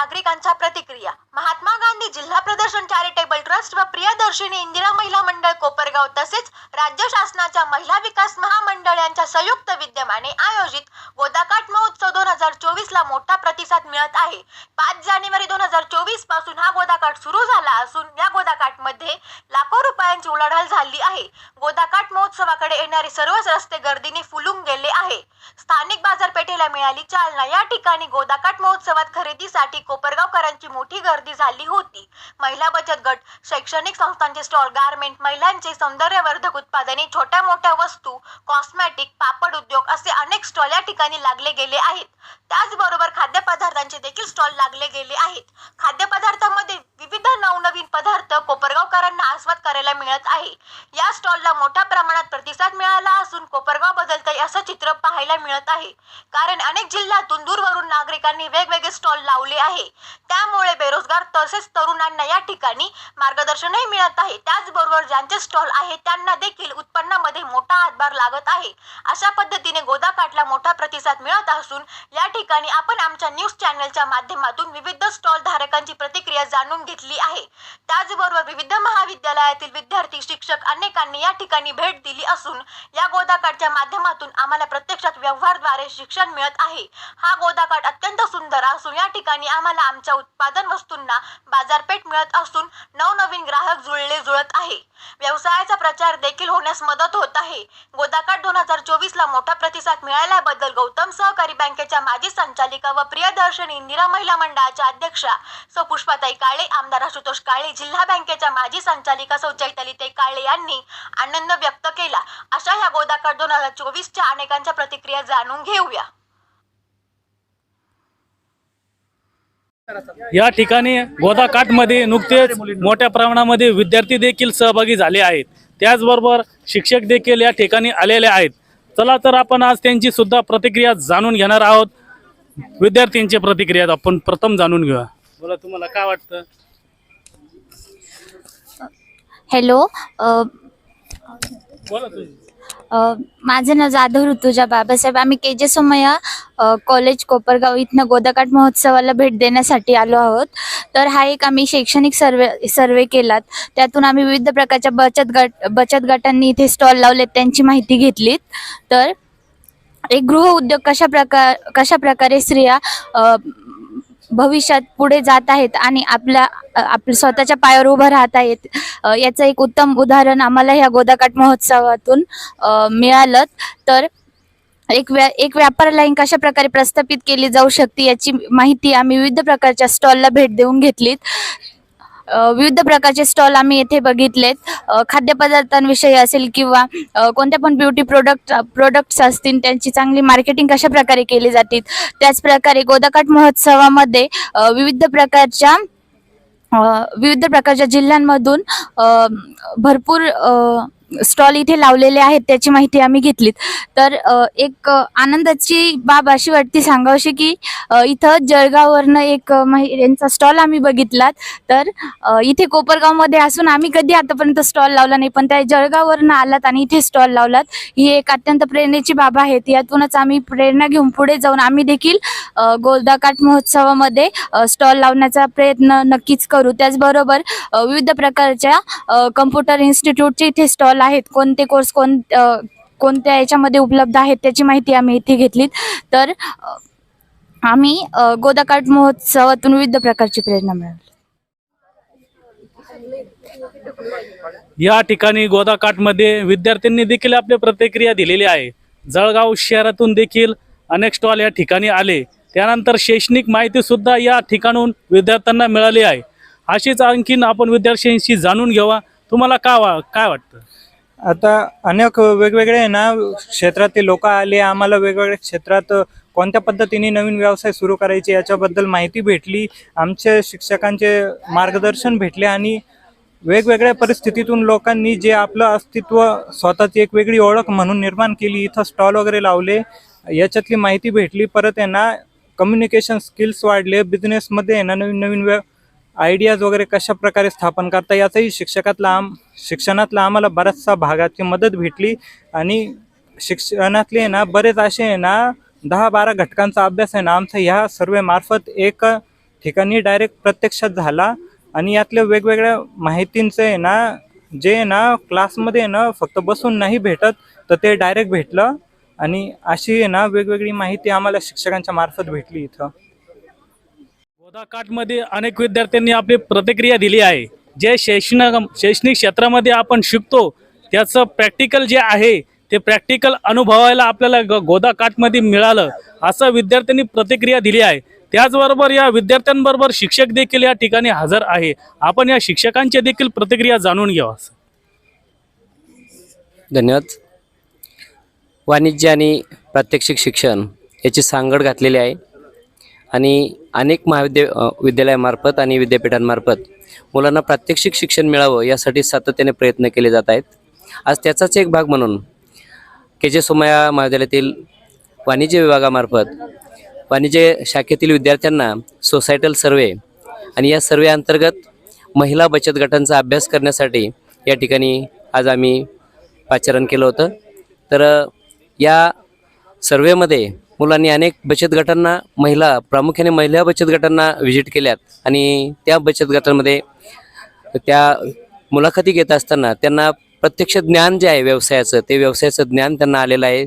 नागरिकांच्या प्रतिक्रिया. महात्मा गांधी जिल्हा प्रदर्शन चॅरिटेबल ट्रस्ट व प्रियदर्शिनी इंदिरा महिला मंडळ कोपरगाव तसेच राज्य शासनाच्या महिला विकास महामंडळ यांच्या संयुक्त विद्यमाने आयोजित गोदाकाठ महोत्सव दोन हजार चोवीस ला मोठा प्रतिसाद मिळत आहे. पाच जानेवारी दोन हजार चोवीसपासून हा गोदाकाठ सुरू झाला असून या गोदाकाठमध्ये लाखो रुपयांची उलाढाल झाली आहे. गोदाकाठ महोत्सवाकडे येणारे सर्वच रस्ते गर्दीने फुलून गेले आहे. स्थानिक बाजार बाजारपेठेला मिळाली. चालना. या ठिकाणी गोदाकाठ महोत्सवात खरेदीसाठी कोपरगावकरांची मोठी गर्दी झाली होती. महिला बचत गट शैक्षणिक संस्थांचे स्टॉल गारमेंट महिलांचे सौंदर्यवर्धक उत्पादने छोट्या मोठ्या वस्तू कॉस्मॅटिक पापड उद्योग असे अनेक स्टॉल या ठिकाणी लागले गेले आहेत. त्याचबरोबर खाद्यपदार्थांचे देखील स्टॉल लागले गेले आहेत. खाद्यपदार्थांमध्ये विविध नवनवीन पदार्थ कोपरगावकरांना आस्वाद करायला मिळत आहे. या स्टॉलला मोठ्या प्रमाणात प्रतिसाद मिळाला असून कोपरगाव बदलतंय असं चित्र पाहायला मिळत आहे. कारण अनेक जिल्ह्यातून दूरवरून नागरिकांनी वेगवेगळे स्टॉल लावले आहे. त्यामुळे बेरोजगार तसेच तरुणांना या ठिकाणी मार्गदर्शनही मिळत आहे. त्याचबरोबर ज्यांचे स्टॉल आहे त्यांना देखील उत्पन्नामध्ये मोठा हातभार लागत आहे. अशा पद्धतीने गोदाकाठला मोठा प्रतिसाद मिळत असून या ठिकाणी आपण आमच्या न्यूज चॅनलच्या माध्यमातून विविध स्टॉल धारकांची प्रतिक्रिया जाणून घेतली आहे. त्याचबरोबर विविध महाविद्यालयातील विद्यार्थी शिक्षक अनेकांनी या ठिकाणी भेट दिली असून या गोदाकाठच्या माध्यमातून आम्हाला प्रत्यक्षात व्यवहारद्वारे शिक्षण मिळत आहे. हा गोदाकाठ अत्यंत सुंदर असून या ठिकाणी आम्हाला आमच्या उत्पादन वस्तूंना बाजारपेठ मिळत असून नवनवीन ग्राहक जुळले जुळत आहे. व्यवसायाचा प्रचार देखील होण्यास मदत होत आहे. गोदाकाठ दोन हजार चोवीस ला मोठा प्रतिसाद मिळाल्याबद्दल गौतम सहकारी बँकेच्या माजी संचालिका व प्रियदर्शनी इंदिरा महिला मंडळाच्या अध्यक्षा सौ पुष्पाताई काळे आमदार आशुतोष काळे जिल्हा बँकेच्या माजी संचालिका सौ चैतालीताई काळे यांनी आनंद व्यक्त केला. अशा ह्या गोदाकाठ दोन हजार चोवीसच्या अनेकांच्या प्रतिक्रिया जाणून घेऊया. या ठिकाणी गोदाकाठमध्ये नुकतेच मोठ्या प्रमाणामध्ये विद्यार्थी देखील सहभागी झाले आहेत. त्याचबरोबर शिक्षक देखील या ठिकाणी आलेले आहेत. चला तर आपण आज त्यांची सुद्धा प्रतिक्रिया जाणून घेणार आहोत. विद्यार्थ्यांची प्रतिक्रिया आपण प्रथम जाणून घेऊया. बोला तुम्हाला काय वाटतं? हॅलो बोला तुम्ही. माझं नाव जाधव ऋतुजा बाबासाहेब. आम्ही के जे सोमय्या कॉलेज कोपरगाव इथनं गोदाकाठ महोत्सवाला भेट देण्यासाठी आलो आहोत. तर हा एक आम्ही शैक्षणिक सर्वे सर्वे केलात. त्यातून आम्ही विविध प्रकारच्या बचत गट बचत गटांनी इथे स्टॉल लावलेत त्यांची माहिती घेतलीत. तर एक गृह उद्योग कशा प्रकार कशा प्रकारे स्त्रिया भविष्यात पुढे जात आहेत आणि आपल्या आपल्या स्वतःच्या पायावर उभं राहत आहेत. याचं एक उत्तम उदाहरण आम्हाला ह्या गोदाकाठ महोत्सवातून मिळालं. तर एक व्या एक व्यापार लाईन कशा प्रकारे प्रस्थापित केली जाऊ शकते याची माहिती आम्ही विविध प्रकारच्या स्टॉलला भेट देऊन घेतलीत. विविध प्रकारचे स्टॉल आम्ही येथे बघितलेत. खाद्यपदार्थांविषयी असेल किंवा कोणत्या पण ब्युटी प्रोडक्ट प्रोडक्ट्स असतील त्यांची चांगली मार्केटिंग कशा प्रकारे केली जाते त्याचप्रकारे गोदाकाठ महोत्सवामध्ये विविध प्रकारच्या विविध प्रकारच्या जिल्ह्यांमधून भरपूर स्टॉल इथे लावलेले आहेत त्याची माहिती आम्ही घेतलीत. तर एक आनंदाची बाब अशी वाटते सांगावशी की इथं जळगाववरनं एक महि- यांचा स्टॉल आम्ही बघितलात. तर इथे कोपरगावमध्ये असून आम्ही कधी आतापर्यंत स्टॉल लावला नाही पण त्या जळगाववरनं आलात आणि इथे स्टॉल लावलात. ही एक अत्यंत प्रेरणेची बाब आहे. यातूनच आम्ही प्रेरणा घेऊन पुढे जाऊन आम्ही देखील गोलदाकाट महोत्सवामध्ये स्टॉल लावण्याचा प्रयत्न नक्कीच करू. त्याचबरोबर विविध प्रकारच्या कम्प्युटर इन्स्टिट्यूटचे इथे स्टॉल आहेत. कोणते कोर्स कोण कोणत्या याच्यामध्ये उपलब्ध आहेत त्याची माहिती आम्ही इथे घेतलीत. तर आम्ही गोदाकाट गोदाकाठ महोत्सवातून विविध प्रकारची प्रेरणा मिळाली या ठिकाणी गोदाकाठमध्ये विद्यार्थ्यांनी देखील आपली प्रतिक्रिया दिलेली आहे. जळगाव शहरातून देखील अनेक स्टॉल या ठिकाणी आले. त्यानंतर शैक्षणिक माहितीसुद्धा या ठिकाणून विद्यार्थ्यांना मिळाली आहे. अशीच आणखीन आपण विद्यार्थ्यांशी जाणून घ्यावा तुम्हाला का वा काय वाटतं? आता अनेक वेगवेगळे आहे ना क्षेत्रातील लोक आले आम्हाला वेगवेगळ्या क्षेत्रात कोणत्या पद्धतीने नवीन व्यवसाय सुरू करायचे याच्याबद्दल माहिती भेटली आमच्या शिक्षकांचे मार्गदर्शन भेटले आणि वेगवेगळ्या परिस्थितीतून लोकांनी जे आपलं अस्तित्व स्वतःची एक वेगळी ओळख म्हणून निर्माण केली इथं स्टॉल वगैरे लावले याच्यातली माहिती भेटली परत यांना कम्युनिकेशन स्किल्स वाढले बिझनेसमध्ये यांना ना नवीन नवीन व्य आयडियाज वगैरे कशा प्रकारे स्थापन करता याचाही शिक्षकातला आम शिक्षणातला आम्हाला बऱ्याचशा भागाची मदत भेटली आणि शिक्षणातले आहे ना बरेच असे आहे ना दहा बारा घटकांचा अभ्यास आहे ना आमचा ह्या सर्वेमार्फत एक ठिकाणी डायरेक्ट प्रत्यक्षात झाला आणि यातल्या वेगवेगळ्या माहितींचं आहे ना जे आहे ना क्लासमध्ये आहे ना फक्त बसून नाही भेटत तर ते डायरेक्ट भेटलं आणि अशी आहे ना वेगवेगळी माहिती आम्हाला शिक्षकांच्या मार्फत भेटली इथं. गोदाकाठमध्ये अनेक विद्यार्थ्यांनी आपली प्रतिक्रिया दिली आहे. जे शैक्षणिक शैक्षणिक क्षेत्रामध्ये आपण शिकतो त्याचं प्रॅक्टिकल जे आहे ते प्रॅक्टिकल अनुभवायला आपल्याला ग गोदाकाठमध्ये मिळालं असं विद्यार्थ्यांनी प्रतिक्रिया दिली आहे. त्याचबरोबर या विद्यार्थ्यांबरोबर शिक्षक देखील या ठिकाणी हजर आहे. आपण या शिक्षकांच्या देखील प्रतिक्रिया जाणून घ्यावा धन्यवाद. वाणिज्य आणि प्रात्यक्षिक शिक्षण याची सांगड घातलेली आहे. आणि अनेक महाविद्या विद्यालयामार्फत आणि विद्यापीठांमार्फत मुलांना प्रात्यक्षिक शिक्षण मिळावं यासाठी सातत्याने प्रयत्न केले जात आहेत. आज त्याचाच एक भाग म्हणून के जे सोमया महाविद्यालयातील वाणिज्य विभागामार्फत वाणिज्य शाखेतील विद्यार्थ्यांना सोसायटल सर्वे आणि या सर्वे अंतर्गत महिला बचत गटांचा अभ्यास करण्यासाठी या ठिकाणी आज आम्ही पाचारण केलं होतं. तर या सर्वेमध्ये मुलांनी अनेक बचत गटांना महिला प्रामुख्याने महिला बचत गटांना व्हिजिट केल्यात. आणि त्या बचत गटांमध्ये त्या मुलाखती घेत असताना त्यांना प्रत्यक्ष ज्ञान जे आहे व्यवसायाचं ते व्यवसायाचं ज्ञान त्यांना आलेलं आहे.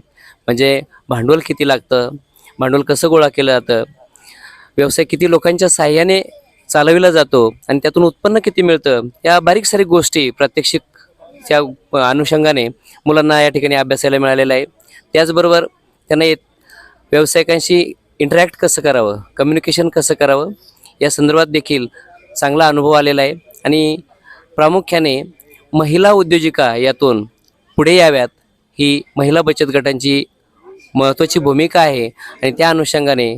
म्हणजे भांडवल किती लागतं भांडवल कसं गोळा केलं जातं व्यवसाय किती लोकांच्या साह्याने चालविला जातो आणि त्यातून उत्पन्न किती मिळतं या बारीक सारीक गोष्टी प्रात्यक्षिकच्या अनुषंगाने मुलांना या ठिकाणी अभ्यासायला मिळालेलं आहे. त्याचबरोबर त्यांना येत व्यावसायिकांशी इंटरॅक्ट कसं करावं? कम्युनिकेशन कसं करावं? या संदर्भात देखील चांगला अनुभव आलेला आहे. आणि प्रामुख्याने महिला उद्योजिका यातून पुढे याव्यात ही महिला बचत गटांची महत्त्वाची भूमिका आहे. आणि त्या अनुषंगाने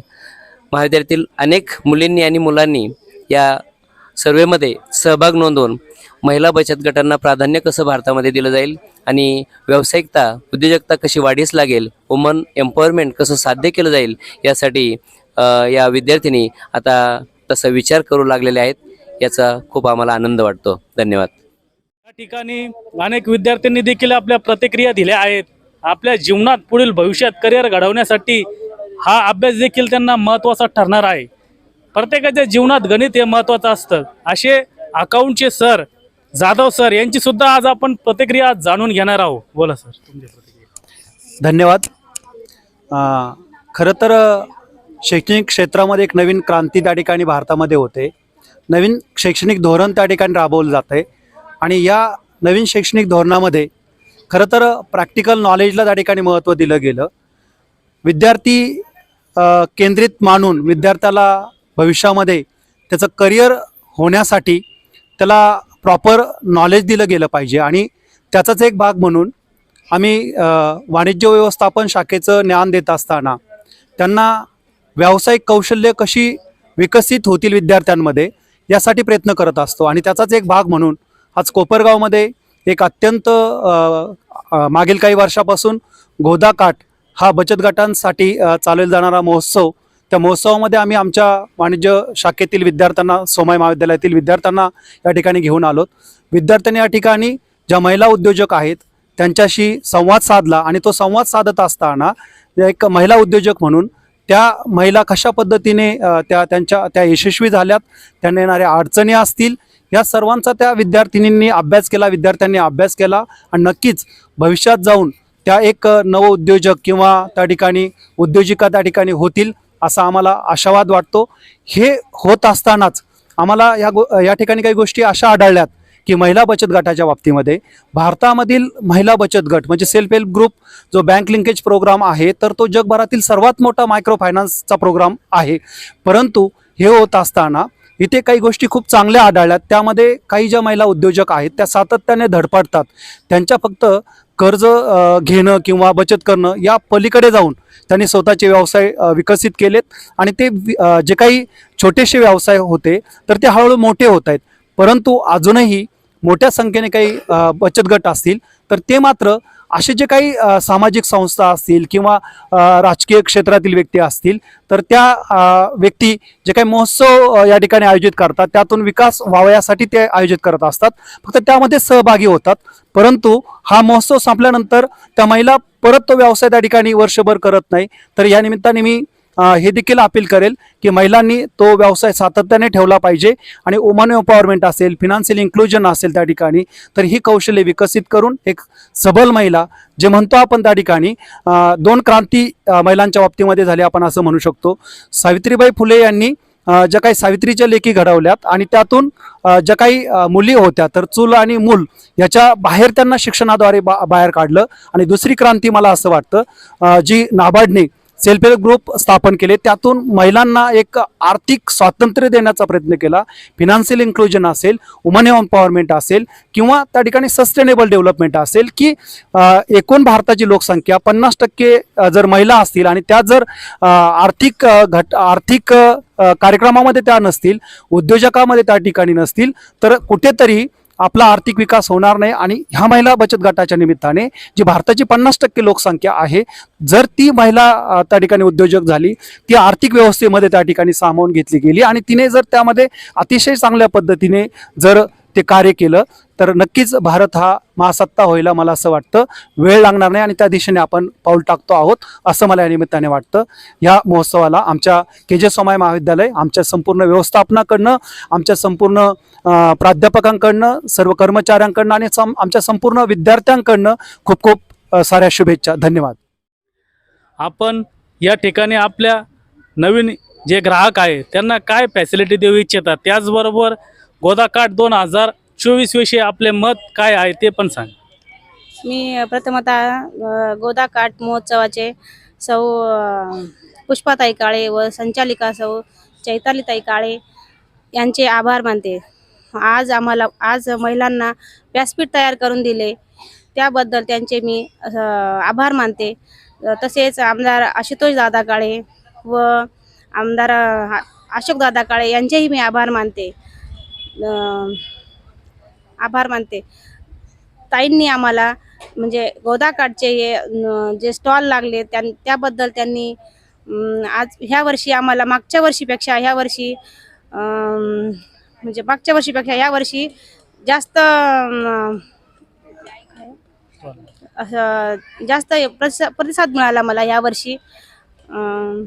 महाविद्यालयातील अनेक मुलींनी आणि मुलांनी या सर्वेमध्ये सहभाग नोंदवून महिला बचत गटांना प्राधान्य कसं भारतामध्ये दिलं जाईल आणि व्यावसायिकता उद्योजकता कशी वाढीस लागेल वुमन एम्पॉवरमेंट कसं साध्य केलं जाईल यासाठी या विद्यार्थिनी आता तसा विचार करू लागलेले आहेत. याचा खूप आम्हाला आनंद वाटतो. धन्यवाद. या ठिकाणी अनेक विद्यार्थ्यांनी देखील आपल्या प्रतिक्रिया दिल्या आहेत. आपल्या जीवनात पुढील भविष्यात करिअर घडवण्यासाठी हा अभ्यास देखील त्यांना महत्त्वाचा ठरणार आहे. प्रत्येकाच्या जीवनात गणित हे महत्त्वाचं असतं. असे अकाउंटचे सर जाधव सर यांची सुद्धा आज आपण प्रतिक्रिया जाणून घेणार आहोत. बोला सर तुमची प्रतिक्रिया. धन्यवाद. खरं तर शैक्षणिक क्षेत्रामध्ये एक नवीन क्रांती त्या ठिकाणी भारतामध्ये होते. नवीन शैक्षणिक धोरण त्या ठिकाणी राबवलं जात आहे आणि या नवीन शैक्षणिक धोरणामध्ये खरं तर प्रॅक्टिकल नॉलेजला त्या ठिकाणी महत्त्व दिलं गेलं. विद्यार्थी केंद्रित मानून विद्यार्थ्याला भविष्यामध्ये त्याचं करिअर होण्यासाठी त्याला प्रॉपर नॉलेज दिलं गेलं पाहिजे. आणि त्याचाच एक भाग म्हणून आम्ही वाणिज्य व्यवस्थापन शाखेचं ज्ञान देत असताना त्यांना व्यावसायिक कौशल्य कशी विकसित होतील विद्यार्थ्यांमध्ये यासाठी प्रयत्न करत असतो. आणि त्याचाच एक भाग म्हणून आज कोपरगावमध्ये एक अत्यंत मागील काही वर्षापासून गोदाकाठ हा बचत गटांसाठी चालवला जाणारा महोत्सव त्या महोत्सवामध्ये आम्ही आमच्या वाणिज्य शाखेतील विद्यार्थ्यांना सोमाई महाविद्यालयातील विद्यार्थ्यांना या ठिकाणी घेऊन आलोत. विद्यार्थ्यांनी या ठिकाणी ज्या महिला उद्योजक आहेत त्यांच्याशी संवाद साधला आणि तो संवाद साधत असताना एक महिला उद्योजक म्हणून त्या महिला कशा पद्धतीने त्या त्यांच्या त्या यशस्वी झाल्यात त्यांना येणाऱ्या अडचणी असतील या सर्वांचा त्या विद्यार्थिनींनी अभ्यास केला विद्यार्थ्यांनी अभ्यास केला आणि नक्कीच भविष्यात जाऊन त्या एक नवउद्योजक किंवा त्या ठिकाणी उद्योजिका त्या ठिकाणी होतील असा आम्हाला आशावाद वाटतो. हे होत असतानाच आम्हाला या गो या ठिकाणी काही गोष्टी अशा आढळल्यात की महिला बचत गटाच्या बाबतीमध्ये भारतामधील महिला बचत गट म्हणजे सेल्फ हेल्प ग्रुप जो बँक लिंकेज प्रोग्राम आहे तर तो जगभरातील सर्वात मोठा मायक्रो फायनान्सचा प्रोग्राम आहे. परंतु हे होत असताना इथे काही गोष्टी खूप चांगल्या आढळल्यात. त्यामध्ये काही ज्या महिला उद्योजक आहेत त्या सातत्याने धडपडतात. त्यांच्या फक्त कर्ज घेणं किंवा बचत करणं या पलीकडे जाऊन त्यांनी स्वतःचे व्यवसाय विकसित केलेत. आणि ते जे काही छोटेसे व्यवसाय होते तर ते हळूहळू मोठे होत आहेत. परंतु अजूनही मोठ्या संख्येने काही बचत गट असतील तर ते मात्र असे जे काही सामाजिक संस्था असतील किंवा राजकीय क्षेत्रातील व्यक्ती असतील तर त्या व्यक्ती जे काही महोत्सव या ठिकाणी आयोजित करतात त्यातून विकास व्हावा यासाठी ते आयोजित करत असतात. फक्त त्यामध्ये सहभागी होतात. परंतु हा महोत्सव संपल्यानंतर त्या महिला परत तो व्यवसाय त्या ठिकाणी वर्षभर करत नाही. तर या निमित्ताने मी हे देखील अपील करेल की महिलांनी तो व्यवसाय सातत्याने ठेवला पाहिजे आणि वुमन एम्पॉवरमेंट असेल फिनान्शियल इन्क्लुजन असेल त्या ठिकाणी तर ही कौशल्य विकसित करून एक सबल महिला जे म्हणतो आपण त्या ठिकाणी दोन क्रांती महिलांच्या बाबतीमध्ये झाले आपण असं म्हणू शकतो. सावित्रीबाई फुले यांनी ज्या काही सावित्रीच्या लेखी घडवल्यात आणि त्यातून ज्या काही मुली होत्या तर चूल आणि मूल याच्या बाहेर त्यांना शिक्षणाद्वारे बा बाहेर काढलं. आणि दुसरी क्रांती मला असं वाटतं जी नाबार्डने सेल्फ हेल्प ग्रुप स्थापन केले. त्यातून महिलांना एक आर्थिक स्वातंत्र्य देण्याचा प्रयत्न केला. फिनान्शियल इन्क्लुजन असेल वुमन एम्पॉवरमेंट असेल किंवा त्या ठिकाणी सस्टेनेबल डेव्हलपमेंट असेल की एकूण भारताची लोकसंख्या पन्नास टक्के जर महिला असतील आणि त्या जर आर्थिक घट आर्थिक कार्यक्रमामध्ये त्या नसतील उद्योजकामध्ये त्या ठिकाणी नसतील तर कुठेतरी आपला आर्थिक विकास होणार नाही आणि ह्या महिला बचत गटाच्या निमित्ताने जी भारताची पन्नास टक्के लोकसंख्या आहे जर ती महिला त्या ठिकाणी उद्योजक झाली ती आर्थिक व्यवस्थेमध्ये त्या ठिकाणी सामावून घेतली गेली आणि तिने जर त्यामध्ये अतिशय चांगल्या पद्धतीने जर ते कार्य केलं तर नक्कीच भारत हा महासत्ता व्हायला मला असं वाटतं. वेळ लागणार नाही आणि त्या दिशेने आपण पाऊल टाकतो आहोत असं मला या निमित्ताने वाटतं. या महोत्सवाला आमच्या के जे सोमाय महाविद्यालय आमच्या संपूर्ण व्यवस्थापनाकडनं आमच्या संपूर्ण प्राध्यापकांकडनं सर्व कर्मचाऱ्यांकडनं आणि सम आमच्या संपूर्ण विद्यार्थ्यांकडनं खूप खूप साऱ्या शुभेच्छा. धन्यवाद. आपण या ठिकाणी आपल्या नवीन जे ग्राहक आहे त्यांना काय फॅसिलिटी देऊ इच्छितात? त्याचबरोबर गोदाकाठ दोन हजार चोवीस विषयी आपले मत काय आहे ते पण सांग. मी प्रथमतः गोदाकाठ महोत्सवाचे सौ पुष्पाताई काळे व संचालिका सौ चैतालीताई काळे यांचे आभार मानते. आज आम्हाला आज महिलांना व्यासपीठ तयार करून दिले. त्याबद्दल त्यांचे मी आभार मानते. तसेच आमदार आशुतोष दादा काळे व आमदार अशोक दादा काळे यांचेही मी आभार मानते. आभार मानते. ताईंनी आम्हाला म्हणजे गोदाकाठचे हे जे स्टॉल लागले त्यां त्याबद्दल त्यांनी आज ह्या वर्षी आम्हाला मागच्या वर्षीपेक्षा ह्या वर्षी म्हणजे मागच्या वर्षीपेक्षा ह्या वर्षी जास्त असं जास्त प्रतिसाद मिळाला मला या वर्षी. अम,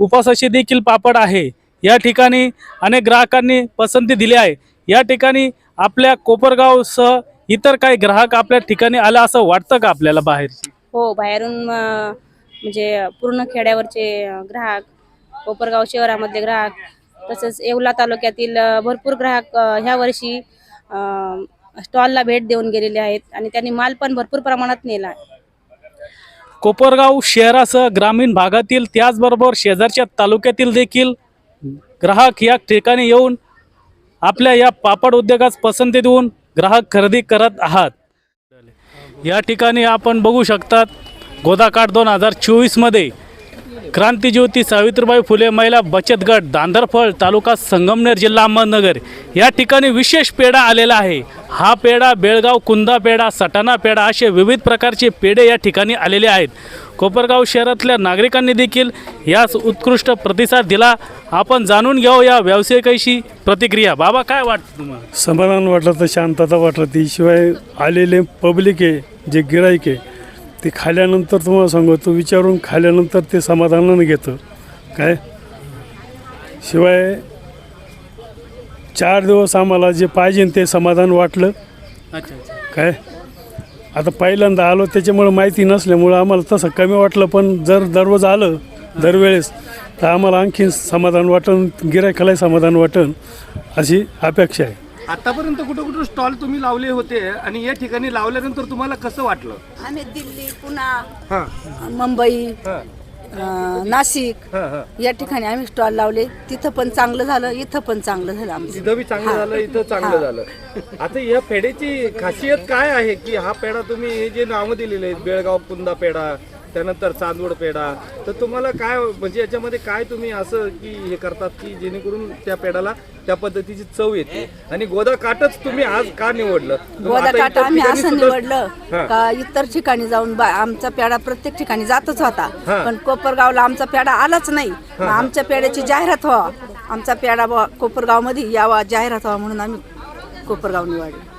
उपासाचे देखील पापड आहे. या ठिकाणी अनेक ग्राहकांनी पसंती दिली आहे. या ठिकाणी आपल्या कोपरगावसह इतर काही ग्राहक आपल्या ठिकाणी आला असं वाटतं का आपल्याला बाहेर? हो बाहेरून म्हणजे पूर्ण खेड्यावरचे ग्राहक कोपरगाव शहरामधले ग्राहक तसंच येवला तालुक्यातील भरपूर ग्राहक ह्या वर्षी स्टॉलला भेट देऊन गेलेले आहेत आणि त्यांनी माल पण भरपूर प्रमाणात नेला आहे. कोपरगाव शहरासह ग्रामीण भागातील त्याचबरोबर शेजारच्या तालुक्यातील देखील ग्राहक या ठिकाणी येऊन आपल्या या पापड उद्योगास पसंती देऊन ग्राहक खरेदी करत आहात. या ठिकाणी आपण बघू शकतात गोदाकाठ दोन हजार चोवीसमध्ये क्रांतीज्योती सावित्रीबाई फुले महिला बचत गट दांदरफळ तालुका संगमनेर जिल्हा अहमदनगर. या ठिकाणी विशेष पेढा आलेला आहे. हा पेढा बेळगाव कुंदा पेढा सटाणा पेढा असे विविध प्रकारचे पेढे या ठिकाणी आलेले आहेत. कोपरगाव शहरातल्या नागरिकांनी देखील यास उत्कृष्ट प्रतिसाद दिला. आपण जाणून घेऊ या व्यावसायिकाशी प्रतिक्रिया. बाबा काय वाटतं तुम्हाला? समाधान वाटलं तर शांतता वाटलं. ती शिवाय आलेले पब्लिक आहे जे गिराईक आहे ते खाल्यानंतर तुम्हाला सांगतो विचारून खाल्यानंतर ते समाधानानं घेतं. काय? शिवाय चार दिवस आम्हाला जे पाहिजे ते समाधान वाटलं. काय? आता पहिल्यांदा आलो त्याच्यामुळं माहिती नसल्यामुळं आम्हाला तसं कमी वाटलं पण जर दररोज आलं दरवेळेस तर आम्हाला आणखीन समाधान वाटन गिरायकालाही समाधान वाटन अशी अपेक्षा आहे. आतापर्यंत कुठं कुठं स्टॉल तुम्ही लावले होते आणि या ठिकाणी लावल्यानंतर तुम्हाला कसं वाटलं? आम्ही दिल्ली पुणा मुंबई अं, नाशिक या ठिकाणी आम्ही स्टॉल लावले. तिथं पण चांगलं झालं इथं पण चांगलं झालं आमचं. तिथं बी चांगलं झालं इथं चांगलं झालं. आता या पेढ्याची खासियत काय आहे की हा पेढा तुम्ही हे जे नावं दिलेले आहेत बेळगाव कुंदा पेढा त्यानंतर चांदवड पेढा. तर तुम्हाला काय म्हणजे याच्यामध्ये काय तुम्ही असं की हे करतात की जेणेकरून त्या पेढाला त्या पद्धतीची चव येते? आणि गोदा काटच तुम्ही आज का निवडलं? इतर आम्ही असं निवडलं. का इतर ठिकाणी जाऊन बा- आमचा पेढा प्रत्येक ठिकाणी जातच होता. हा. पण कोपरगावला आमचा पेढा आलाच नाही. मग आमच्या पेढ्याची जाहिरात व्हावा. आमचा पेढा कोपरगावमध्ये यावा जाहिरात व्हावा म्हणून आम्ही कोपरगाव निवडलं.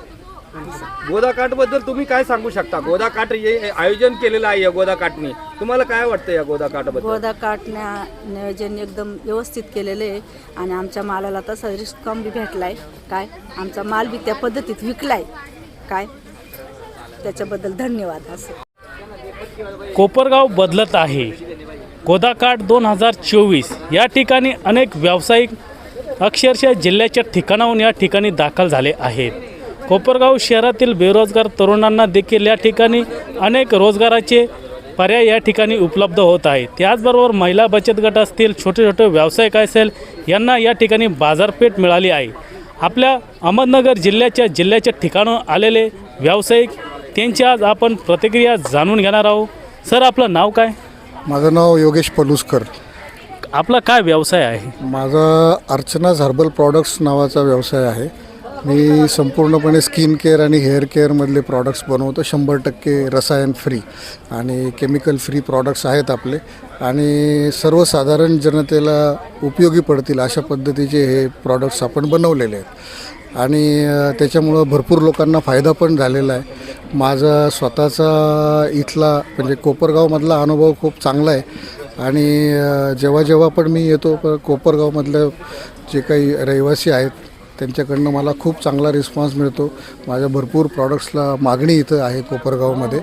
गोदाकाठबद्दल तुम्ही काय सांगू शकता? गोदाकाठ हे आयोजन केलेलं आहे या गोदाकाठनी. तुम्हाला काय वाटतं या गोदाकाठबद्दल गोदा काटण्या नियोजन एकदम व्यवस्थित केलेलं आहे आणि आमच्या मालाला तसा रिस्कॉम बी भेटलाय. काय? आमचा माल बी त्या पद्धतीत विकलाय. काय? त्याच्याबद्दल धन्यवाद असं. कोपरगाव बदलत आहे. गोदाकाठ दोन हजार चोवीस या ठिकाणी अनेक व्यावसायिक अक्षरशः जिल्ह्याच्या ठिकाणाहून या ठिकाणी दाखल झाले आहेत. कोपरगाव शहरातील बेरोजगार तरुणांना देखील या ठिकाणी अनेक रोजगाराचे पर्याय या ठिकाणी उपलब्ध होत आहेत. त्याचबरोबर महिला बचत गट असतील छोटे छोटे व्यावसायिक असेल यांना या ठिकाणी बाजारपेठ मिळाली आहे. आपल्या अहमदनगर जिल्ह्याच्या जिल्ह्याच्या ठिकाणून आलेले व्यावसायिक त्यांची आज आपण प्रतिक्रिया जाणून घेणार आहोत. सर आपलं नाव काय? माझं नाव योगेश पलुसकर. आपला काय व्यवसाय आहे? माझा अर्चनाज हर्बल प्रॉडक्ट्स नावाचा व्यवसाय आहे. मी संपूर्णपणे स्किन केअर आणि हेअर केअरमधले प्रॉडक्ट्स बनवतो. शंभर टक्के रसायन फ्री आणि केमिकल फ्री प्रॉडक्ट्स आहेत आपले. आणि सर्वसाधारण जनतेला उपयोगी पडतील अशा पद्धतीचे हे प्रॉडक्ट्स आपण बनवलेले आहेत. आणि त्याच्यामुळं भरपूर लोकांना फायदा पण झालेला आहे. माझा स्वतःचा इथला म्हणजे कोपरगावमधला अनुभव खूप चांगला आहे. आणि जेव्हा जेव्हा पण मी येतो कोपरगावमधलं जे काही रहिवासी आहेत त्यांच्याकडनं मला खूप चांगला रिस्पॉन्स मिळतो. माझ्या भरपूर प्रॉडक्ट्सला मागणी इथं आहे कोपरगावमध्ये.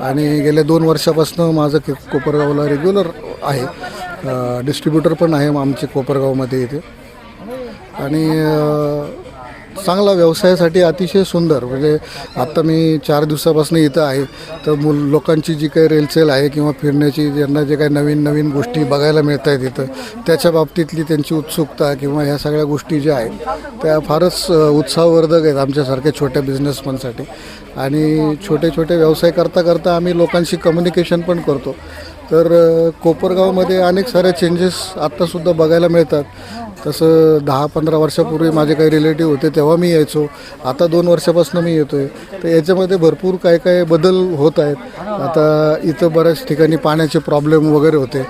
आणि गेल्या दोन वर्षापासून माझं के कोपरगावला रेग्युलर आहे. डिस्ट्रीब्युटर पण आहे आमचे कोपरगावमध्ये इथे. आणि चांगला व्यवसायासाठी अतिशय सुंदर. म्हणजे आत्ता मी चार दिवसापासून इथं आहे. तर मुल लोकांची जी काही रेलचेल आहे किंवा फिरण्याची ज्यांना जे काही नवीन नवीन गोष्टी बघायला मिळत आहेत इथं त्याच्या बाबतीतली त्यांची उत्सुकता किंवा ह्या सगळ्या गोष्टी ज्या आहेत त्या फारच उत्साहवर्धक आहेत आमच्यासारख्या छोट्या बिझनेसमनसाठी आणि छोटे छोटे व्यवसाय करता करता आम्ही लोकांशी कम्युनिकेशन पण करतो. तर कोपरगावमध्ये अनेक साऱ्या चेंजेस आत्तासुद्धा बघायला मिळतात. तसं दहा पंधरा वर्षापूर्वी माझे काही रिलेटिव्ह होते तेव्हा मी यायचो. आता दोन वर्षापासून मी येतो आहे तर याच्यामध्ये भरपूर काय काय बदल होत आहेत. आता इथं बऱ्याच ठिकाणी पाण्याचे प्रॉब्लेम वगैरे होते.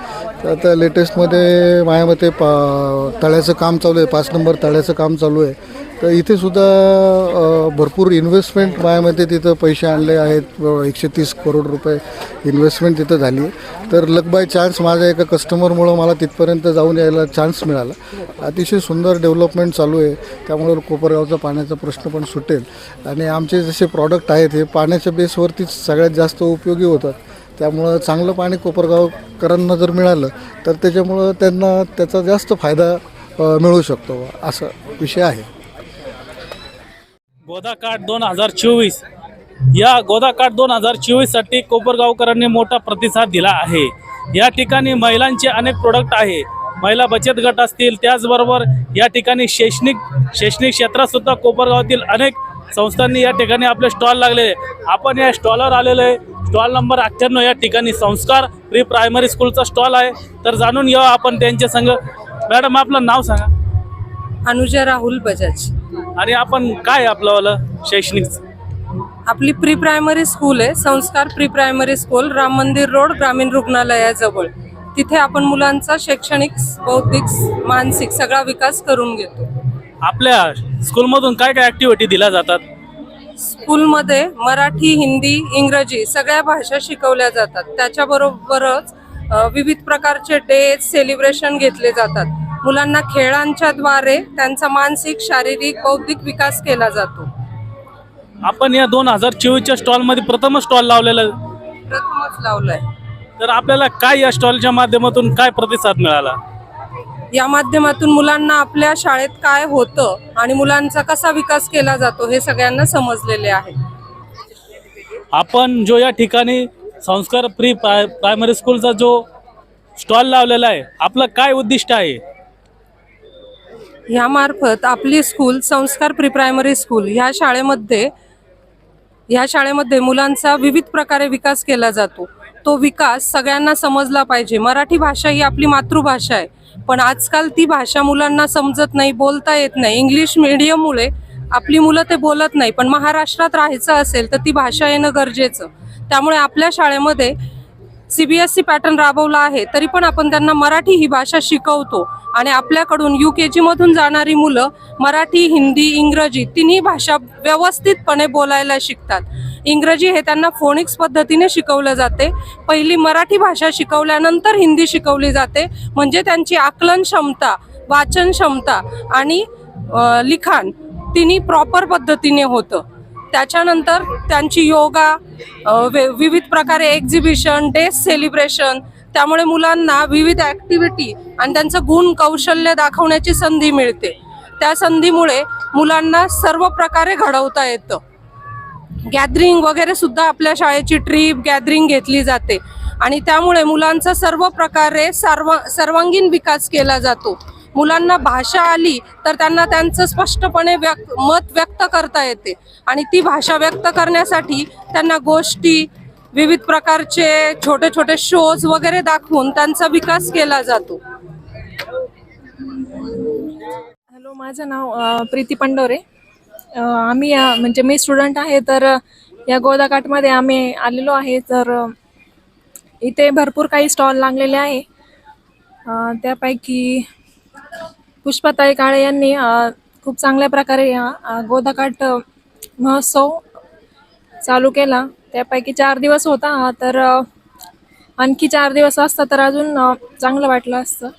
तर आता लेटेस्टमध्ये माझ्या मते पा तळ्याचं काम चालू आहे. पाच नंबर तळ्याचं काम चालू आहे. तर इथे सुद्धा भरपूर इन्व्हेस्टमेंट माझ्यामध्ये तिथं पैसे आणले आहेत. एकशे तीस करोड रुपये इन्व्हेस्टमेंट तिथं झाली. तर लक बाय चान्स माझ्या एका कस्टमरमुळं मला तिथपर्यंत जाऊन यायला चान्स मिळाला. अतिशय सुंदर डेव्हलपमेंट चालू आहे. त्यामुळे कोपरगावचा पाण्याचा प्रश्न पण सुटेल. आणि आमचे जसे प्रॉडक्ट आहेत हे पाण्याच्या बेसवरतीच सगळ्यात जास्त उपयोगी होतात. त्यामुळं चांगलं पाणी कोपरगावकरांना जर मिळालं तर त्याच्यामुळं त्यांना त्याचा जास्त फायदा मिळू शकतो. असं विषय आहे. गोदाकाठ दोन हजार चोवीस. या गोदाकाठ दोन हजार चोवीससाठी कोपरगावकरांनी मोठा प्रतिसाद दिला आहे. या ठिकाणी महिलांचे अनेक प्रोडक्ट आहे. महिला बचत गट असतील त्याचबरोबर या ठिकाणी शैक्षणिक शैक्षणिक क्षेत्रात सुद्धा कोपरगावातील अनेक संस्थांनी या ठिकाणी आपले स्टॉल लागले. आपण या स्टॉलवर आलेलो आहे. स्टॉल नंबर अठ्ठ्याण्णव या ठिकाणी संस्कार प्री प्रायमरी स्कूलचा स्टॉल आहे. तर जाणून घेऊ आपण त्यांच्या संग मॅडम आपलं नाव सांगा. अनुजा राहुल बजाज. आणि आपण काय आपलं शैक्षणिक? आपली प्री प्रायमरी स्कूल आहे संस्कार प्री प्रायमरी स्कूल राम मंदिर रोड ग्रामीण रुग्णालयाजवळ. तिथे आपण मुलांचा शैक्षणिक बौद्धिक मानसिक सगळा विकास करून घेतो. आपल्या स्कूलमधून काय काय ऍक्टिव्हिटी दिल्या जातात? स्कूलमध्ये मराठी हिंदी इंग्रजी सगळ्या भाषा शिकवल्या जातात. त्याच्याबरोबरच विविध प्रकारचे डे सेलिब्रेशन घेतले जातात. मुलांना खेळांच्या द्वारे त्यांचा मानसिक शारीरिक बौद्धिक विकास केला जातो. आपण या दोन हजार चोवीसच्या स्टॉलमध्ये प्रथम स्टॉल लावलेला. प्रथमच लावलंय. तर आपल्याला काय या स्टॉलच्या माध्यमातून काय प्रतिसाद मिळाला? या माध्यमातून मुलांना आपल्या शाळेत काय होतं आणि मुलांचा कसा विकास केला जातो हे सगळ्यांना समजलेले आहे. आपण जो या ठिकाणी संस्कार प्री प्राय प्रायमरी स्कूलचा जो स्टॉल लावलेला आहे आपलं काय उद्दिष्ट आहे? ह्यामार्फत आपली स्कूल संस्कार प्री प्रायमरी स्कूल ह्या शाळेमध्ये ह्या शाळेमध्ये मुलांचा विविध प्रकारे विकास केला जातो. तो विकास सगळ्यांना समजला पाहिजे. मराठी भाषा ही आपली मातृभाषा आहे. पण आजकाल ती भाषा मुलांना समजत नाही बोलता येत नाही. इंग्लिश मिडियममुळे आपली मुलं ते बोलत नाही. पण महाराष्ट्रात राहायचं असेल तर ती भाषा येणं गरजेचं. त्यामुळे आपल्या शाळेमध्ये C B S C pattern राबवला आहे तरी पण आपण त्यांना मराठी ही भाषा शिकवतो. आणि आपल्याकडून यू के जीमधून जाणारी मुलं मराठी हिंदी इंग्रजी तिन्ही भाषा व्यवस्थितपणे बोलायला शिकतात. इंग्रजी हे त्यांना फोनिक्स पद्धतीने शिकवलं जाते. पहिली मराठी भाषा शिकवल्यानंतर हिंदी शिकवली जाते. म्हणजे त्यांची आकलन क्षमता वाचन क्षमता आणि लिखाण तिन्ही प्रॉपर पद्धतीने होतं. त्याच्यानंतर त्यांची योगा विविध प्रकारे एक्झिबिशन डेज सेलिब्रेशन त्यामुळे मुलांना विविध ॲक्टिव्हिटी आणि त्यांचं गुण कौशल्य दाखवण्याची संधी मिळते. त्या संधीमुळे मुलांना सर्व प्रकारे घडवता येतं. गॅदरिंग वगैरे सुद्धा आपल्या शाळेची ट्रीप गॅदरिंग घेतली जाते. आणि त्यामुळे मुलांचा सर्व प्रकारे सर्व सर्वांगीण विकास केला जातो. मुलांना भाषा आली तर त्यांना त्यांचं स्पष्टपणे व्यक्त मत व्यक्त करता येते. आणि ती भाषा व्यक्त करण्यासाठी त्यांना गोष्टी विविध प्रकारचे छोटे छोटे शोज वगैरे दाखवून त्यांचा विकास केला जातो. हॅलो माझं नाव प्रीती पंडोरे. आम्ही म्हणजे मी स्टुडंट आहे तर या गोदाकाठमध्ये आम्ही आलेलो आहे तर इथे भरपूर काही स्टॉल लागलेले आहे. त्यापैकी पुष्पाताई काळे यांनी खूप चांगल्या प्रकारे गोदाकाठ महोत्सव चालू केला. त्यापैकी चार दिवस होता तर आणखी चार दिवस असता तर अजून चांगलं वाटलं असतं.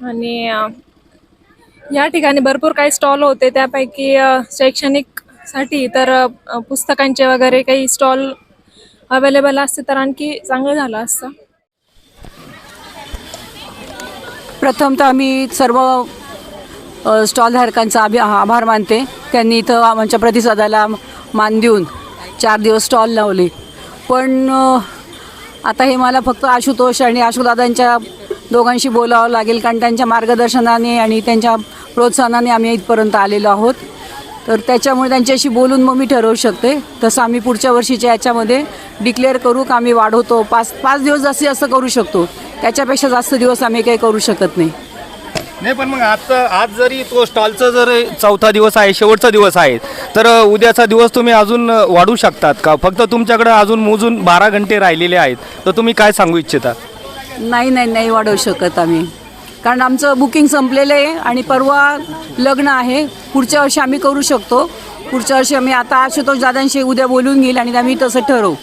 आणि या ठिकाणी भरपूर काही स्टॉल होते. त्यापैकी शैक्षणिकसाठी तर पुस्तकांचे वगैरे काही स्टॉल अवेलेबल असते तर आणखी चांगलं झालं असतं. प्रथम तर आम्ही सर्व स्टॉलधारकांचा आभि आभार मानते. त्यांनी इथं आमच्या प्रतिसादाला मान देऊन चार दिवस स्टॉल लावले. पण आता हे मला फक्त आशुतोष आणि आशुदादांच्या दोघांशी बोलावं लागेल कारण त्यांच्या मार्गदर्शनाने आणि त्यांच्या प्रोत्साहनाने आम्ही इथपर्यंत आलेलो आहोत. तर त्याच्यामुळे त्यांच्याशी बोलून मग मी ठरवू शकते. तसं आम्ही पुढच्या वर्षीच्या याच्यामध्ये डिक्लेअर करू का आम्ही वाढवतो. पाच पाच दिवस जास्तीत जास्त करू शकतो. त्याच्यापेक्षा जास्त दिवस आम्ही काही करू शकत नाही. नाही पण मग आज आज जरी तो स्टॉलचा जर चौथा दिवस आहे शेवटचा दिवस आहे तर उद्याचा दिवस तुम्ही अजून वाढू शकतात का? फक्त तुमच्याकडे अजून मोजून बारा घंटे राहिलेले आहेत. तर तुम्ही काय सांगू इच्छिता? नाही नाही नाही वाढवू शकत आम्ही. कारण आमचं बुकिंग संपलेलं आहे आणि परवा लग्न आहे. पुढच्या वर्षी आम्ही करू शकतो. पुढच्या वर्षी आम्ही आता आशुतोष दादांशी उद्या बोलून घेईल आणि आम्ही तसं ठरवू.